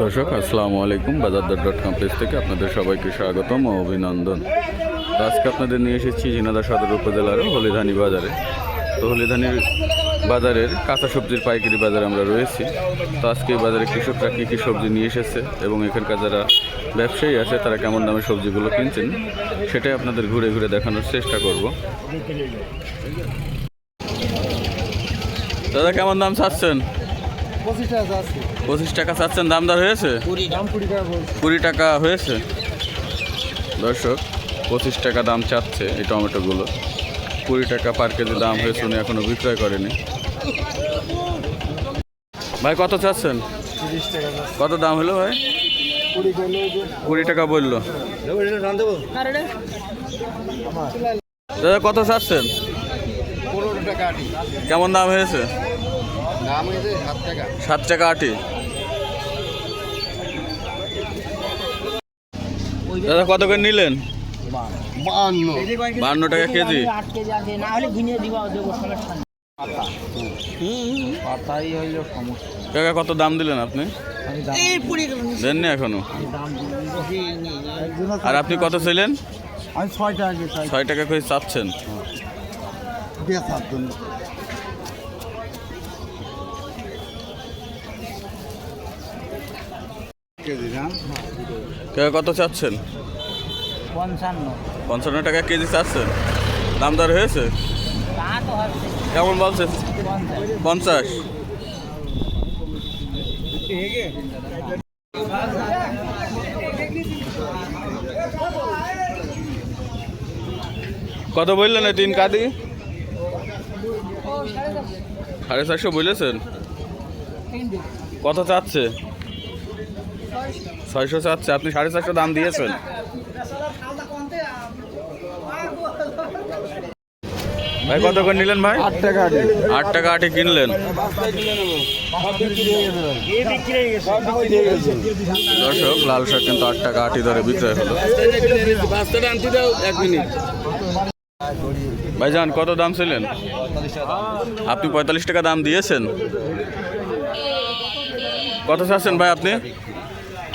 দর্শক, আসসালামু আলাইকুম। বাজারদার ডট কম থেকে আপনাদের সবাইকে স্বাগতম ও অভিনন্দন। আজকে আপনাদের নিয়ে এসেছি ঝিনাদা সদর উপজেলার হলিধানি বাজারে। তো হলিধানির বাজারের কাঁচা সবজির পাইকারি বাজারে আমরা রয়েছি। তো আজকে এই বাজারে কৃষকরা কী কী সবজি নিয়ে এসেছে এবং এখানকার যারা ব্যবসায়ী আছে, তারা কেমন দামে সবজিগুলো কিনছেন, সেটাই আপনাদের ঘুরে ঘুরে দেখানোর চেষ্টা করব। দাদা, কেমন দাম চাচ্ছেন? পঁচিশ টাকা চাচ্ছেন দাম দর হয়েছে কুড়ি টাকা হয়েছে? দর্শক পঁচিশ টাকা দাম চাচ্ছে এই টমেটোগুলো। কুড়ি টাকা পার কেজি দাম হয়েছে উনি এখনও বিক্রয় করেনি। ভাই কত চাচ্ছেন? কত দাম হলো ভাই? কুড়ি টাকা বলল। দাদা কত চাচ্ছেন? কেমন দাম হয়েছে? সাত টাকা। আটি। দাদা কত করে নিলেন? বান্ন। টাকা কেজি। কাকা কত দাম দিলেন আপনি? দেননি এখনও? আর আপনি কত ছিলেন ছয় টাকা করে চাচ্ছেন। কত চাচ্ছেন? পঞ্চান্ন। পঞ্চান্ন টাকা কেজি চাচ্ছেন। দাম দর হয়েছে? কেমন বলছে পঞ্চাশ। কত বললেন এই তিন কাদি? সাড়ে চারশো বলেছেন। কত চাচ্ছে? ছয়শো চাচ্ছে আপনি সাড়ে চারশো দাম দিয়েছেন। ভাই কত করে নিলেন ভাই? আট টাকা আটি। আট টাকা আটে কিনলেন। দর্শক লাল শাক কিন্তু আট টাকা আটি ধরে বিক্রয় হলো। ভাইজান কত দাম ছিলেন? আপনি পঁয়তাল্লিশ টাকা দাম দিয়েছেন। কত চাচ্ছেন ভাই আপনি?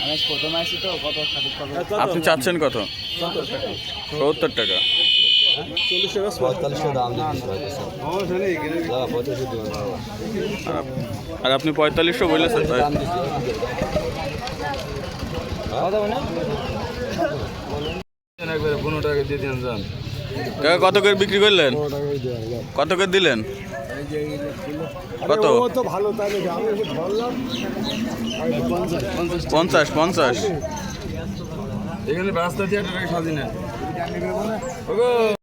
আমি প্রথম আসি তো কত আপনি চাচ্ছেন কত? সত্তর টাকা। আর- আর আপনি পঁয়তাল্লিশশো বলেছেন ভাই পনেরো টাকা দিয়ে দিন যান। কাকা, কত করে বিক্রি করলেন? কত করে দিলেন? কত? পঞ্চাশ পঞ্চাশ। এখানে রাস্তা দিয়ে সাজি